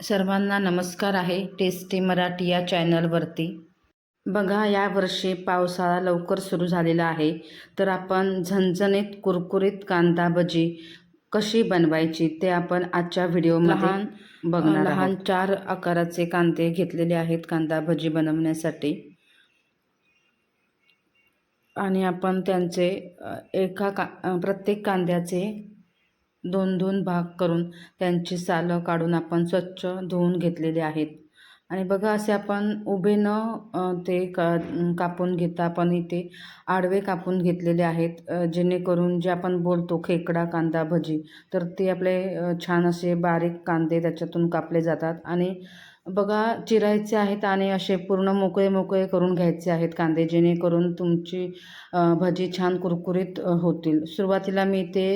सर्वांना नमस्कार आहे टेस्टी मराठी या चॅनलवरती. बघा यावर्षी पावसाळा लवकर सुरू झालेला आहे. तर आपण झणझणीत कुरकुरीत कांदा भजी कशी बनवायची ते आपण आजच्या व्हिडिओमध्ये लहान बघणार लहान चार आकाराचे कांदे घेतलेले आहेत कांदा भजी बनवण्यासाठी. आणि आपण त्यांचे एका का प्रत्येक कांद्याचे दोन दोन भाग करून त्यांची सालं काढून आपण स्वच्छ धुवून घेतलेले आहेत. आणि बघा असे आपण उभे न ते का कापून घेता आपण इथे आडवे कापून घेतलेले आहेत जेणेकरून जे आपण बोलतो खेकडा कांदा भजी तर ते आपले छान असे बारीक कांदे त्याच्यातून कापले जातात. आणि बघा चिरायचे आहेत आणि असे पूर्ण मोकळे मोकळे करून घ्यायचे आहेत कांदे जेणेकरून तुमची भजी छान कुरकुरीत होतील. सुरुवातीला मी ते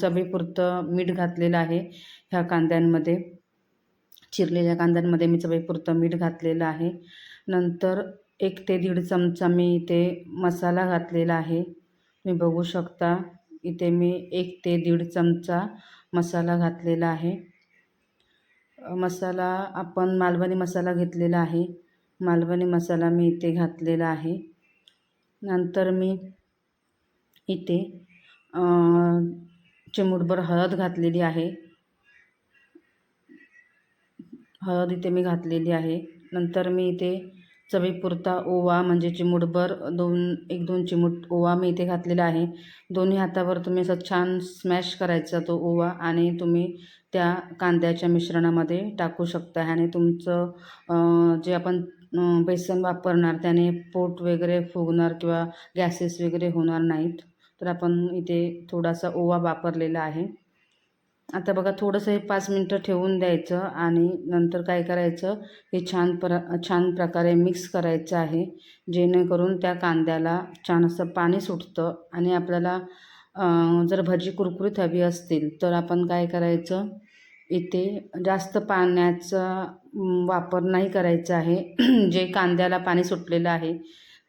चवीपुरतं मीठ घातलेलं आहे ह्या कांद्यांमध्ये. चिरलेल्या कांद्यांमध्ये मी चवीपुरतं मीठ घातलेलं आहे. नंतर एक ते दीड चमचा मी इथे मसाला घातलेला आहे. तुम्ही बघू शकता इथे मी एक ते दीड चमचा मसाला घातलेला आहे. मसाला आपण मालवणी मसाला घेतलेला आहे. मालवणी मसाला मी इथे घातलेला आहे. नंतर मी इथे चिमूटभर हळद घातलेली आहे. हळद इथे मी घातलेली आहे. नंतर मी इथे चवीपुरता ओवा म्हणजे चिमूटभर दोन एक दोन चिमूट ओवा मी इथे घातलेला आहे. दोन्ही हातावर तुम्ही असं छान स्मॅश करायचा तो ओवा आणि तुम्ही त्या कांद्याच्या मिश्रणामध्ये टाकू शकता आणि तुमचं जे आपण बेसन वापरणार त्याने पोट वगैरे फुगणार किंवा गॅसेस वगैरे होणार नाहीत. तर आपण इथे थोडासा ओवा वापरलेला आहे. आता बघा थोडंसं हे पाच मिनटं ठेवून द्यायचं आणि नंतर काय करायचं हे छान प्र छान प्रकारे मिक्स करायचं आहे. जेणेकरून त्या कांद्याला छान असं पाणी सुटतं आणि आपल्याला जर भजी कुरकुरीत हवी असतील तर आपण काय करायचं इथे जास्त पाण्याचा वापर नाही करायचा आहे. जे कांद्याला पाणी सुटलेलं आहे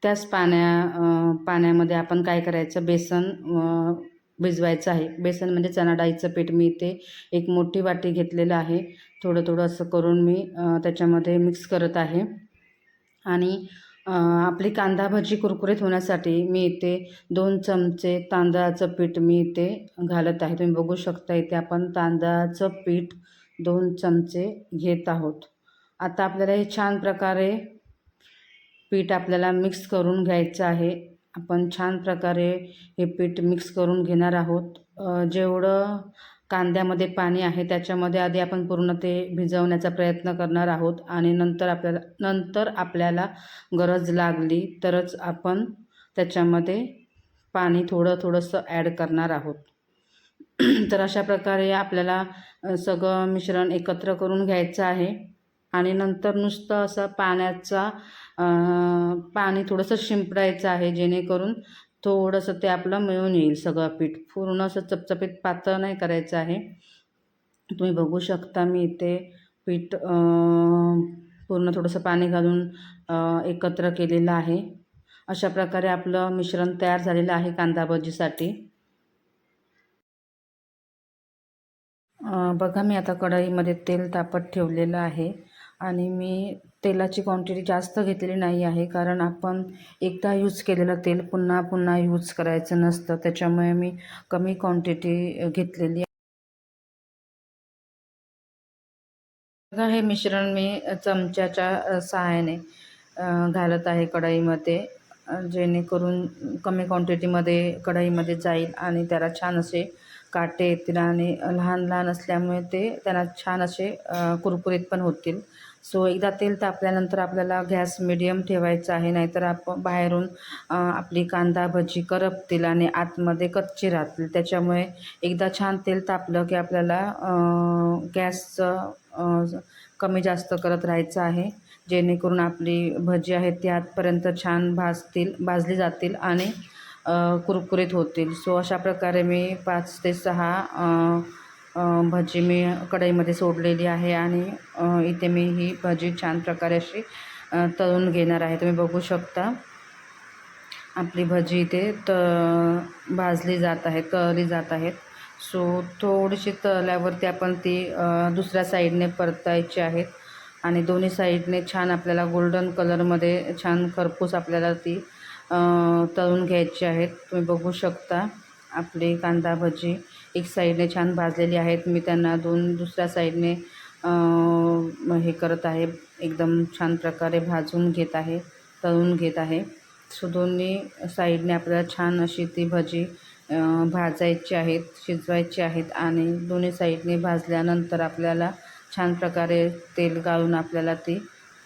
त्याच पाण्या पाण्यामध्ये आपण काय करायचं बेसन भिजवायचं आहे. बेसन म्हणजे चणा डाळीचं पीठ मी इथे एक मोठी वाटी घेतलेलं आहे. थोडं थोडं असं करून मी त्याच्यामध्ये मिक्स करत आहे. आणि आपली कांदा भजी कुरकुरीत होण्यासाठी मी इथे दोन चमचे तांदळाचं पीठ मी इथे घालत आहे. तुम्ही बघू शकता इथे आपण तांदळाचं पीठ दोन चमचे घेत आहोत. आता आपल्याला हे छान प्रकारे पीठ आपल्याला मिक्स करून घ्यायचं आहे. आपण छान प्रकारे हे पीठ मिक्स करून घेणार आहोत. जेवढं कांद्यामध्ये पाणी आहे त्याच्यामध्ये आधी आपण पूर्ण ते भिजवण्याचा प्रयत्न करणार आहोत आणि नंतर आपल्याला नंतर आपल्याला गरज लागली तरच आपण त्याच्यामध्ये पाणी थोडं थोडंसं ॲड करणार आहोत. तर अशा प्रकारे आपल्याला सगळं मिश्रण एकत्र करून घ्यायचं आहे. आणि नंतर नुसतं असं पाण्याचा पाणी थोडंसं शिंपडायचं आहे जेणेकरून थोडंसं ते आपलं मिळून येईल सगळं पीठ. पूर्ण असं चपचपीत पातळ नाही करायचं आहे. तुम्ही बघू शकता मी इथे पीठ पूर्ण थोडंसं पाणी घालून एकत्र केलेलं आहे. अशा प्रकारे आपलं मिश्रण तयार झालेलं आहे कांदा भजीसाठी. बघा मी आता कढईमध्ये तेल तापत ठेवलेलं आहे. आणि मी तेलाची क्वांटिटी जास्त घेतलेली नाही आहे कारण आपण एकदा यूज केलेलं तेल पुन्हा पुन्हा यूज करायचं नसतं. त्याच्यामुळे मी कमी क्वांटिटी घेतलेली आहे. बघा हे मिश्रण मी चमच्याच्या सहाय्याने घालत आहे कढईमध्ये जेणेकरून कमी क्वांटिटीमध्ये कढईमध्ये जाईल आणि त्याला छान असे काटे येतील आणि लहान लहान असल्यामुळे ते त्यांना छान असे कुरकुरीत पण होतील. सो एकदा तेल तापल्यानंतर आपल्याला गॅस मिडियम ठेवायचा आहे नाहीतर आपण बाहेरून आपली कांदा भजी करपतील आणि आतमध्ये कच्ची राहतील. त्याच्यामुळे एकदा छान तेल तापलं की आपल्याला गॅसचं कमी जास्त करत राहायचं आहे. जेणेकरून आपली भजी आहे ती आतपर्यंत छान भाजतील भाजली जातील आणि कुरकुरीत होतील. सो अशा प्रकारे मी पाच ते सहा भजी मी कढईमध्ये सोडलेली आहे आणि इथे मी ही भजी छान प्रकारे अशी तळून घेणार आहे. तुम्ही बघू शकता. आपली भजी इथे त भाजली जात आहे तळली जात आहेत सो थोडीशी तळल्यावरती आपण ती दुसऱ्या साईडने परतायची आहेत आणि दोन्ही साईडने छान आपल्याला गोल्डन कलरमध्ये छान खरपूस आपल्याला ती तळून घ्यायची आहेत तुम्ही बघू शकता. आपली कांदा भजी एक साईडने छान भाजलेली आहेत. मी त्यांना दोन दुसऱ्या साईडने हे करत आहे. एकदम छान प्रकारे भाजून घेत आहे तळून घेत आहे. सो दोन्ही साईडने आपल्याला छान अशी ती भजी भाजायची आहेत शिजवायची आहेत आणि दोन्ही साईडने भाजल्यानंतर आपल्याला छान प्रकारे तेल गाळून आपल्याला ती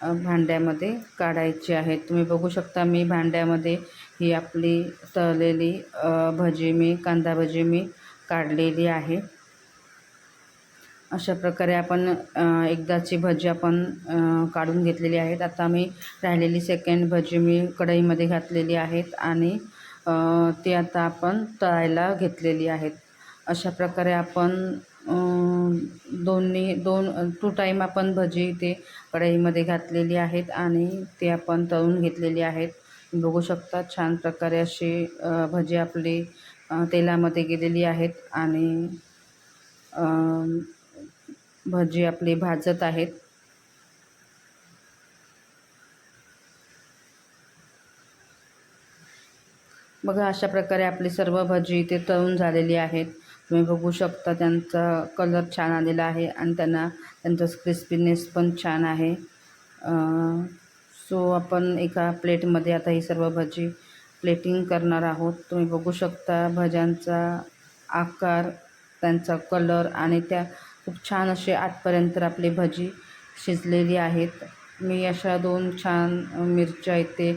भांड्यामध्ये काढायची आहे. तुम्ही बघू शकता मी भांड्यामध्ये ही आपली तळलेली भजी मी कांदा भजी मी काढलेली आहे. अशा प्रकारे आपण एकदाची भजी आपण काढून घेतलेली आहेत. आता मी राहिलेली सेकंड भजी मी कढईमध्ये घातलेली आहेत आणि ती आता आपण तळायला घेतलेली आहेत. अशा प्रकारे आपण दोन्ही दोन टू टाईम आपण भजी ते कढईमध्ये घातलेली आहेत आणि ते आपण तळून घेतलेली आहेत. बघू शकता छान प्रकारे अशी भजी आपली तेलामध्ये गेलेली आहेत आणि भजी आपली भाजत आहेत. बघा अशा प्रकारे आपली सर्व भजी इथे तळून झालेली आहेत. तुम्ही बघू शकता त्यांचा कलर छान आलेला आहे आणि त्यांना त्यांचा क्रिस्पीनेस पण छान आहे. सो आपण एका प्लेटमध्ये आता ही सर्व भजी प्लेटिंग करणार आहोत. तुम्ही बघू शकता भज्यांचा आकार त्यांचा कलर आणि त्या खूप छान असे आठपर्यंत आपली भजी शिजलेली आहेत. मी अशा दोन छान मिरच्या इथे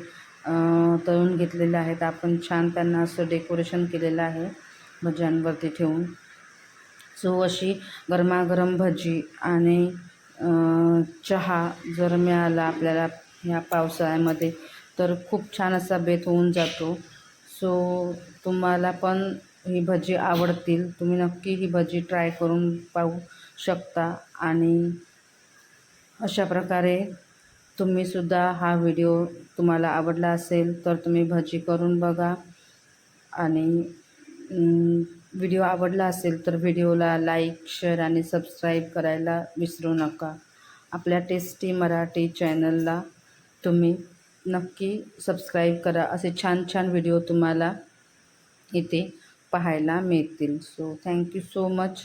तळून घेतलेल्या आहेत. आपण छान त्यांना असं डेकोरेशन केलेलं आहे भज्यांवरती ठेवून. सो अशी गरमागरम भजी आणि चहा जर मिळाला आपल्याला ह्या पावसाळ्यामध्ये तर खूप छान असा बेत होऊन जातो. सो तुम्हाला पण ही भजी आवडतील. तुम्ही नक्की ही भजी ट्राय करून पाहू शकता आणि अशा प्रकारे तुम्हीसुद्धा हा व्हिडिओ तुम्हाला आवडला असेल तर तुम्ही भजी करून बघा आणि व्हिडिओ आवडला असेल तर व्हिडिओला लाईक शेअर आणि सबस्क्राईब करायला विसरू नका. आपल्या टेस्टी मराठी चॅनलला तुम्ही नक्की सबस्क्राईब करा. असे छान छान व्हिडिओ तुम्हाला इथे पाहायला मिळतील. So thank you so much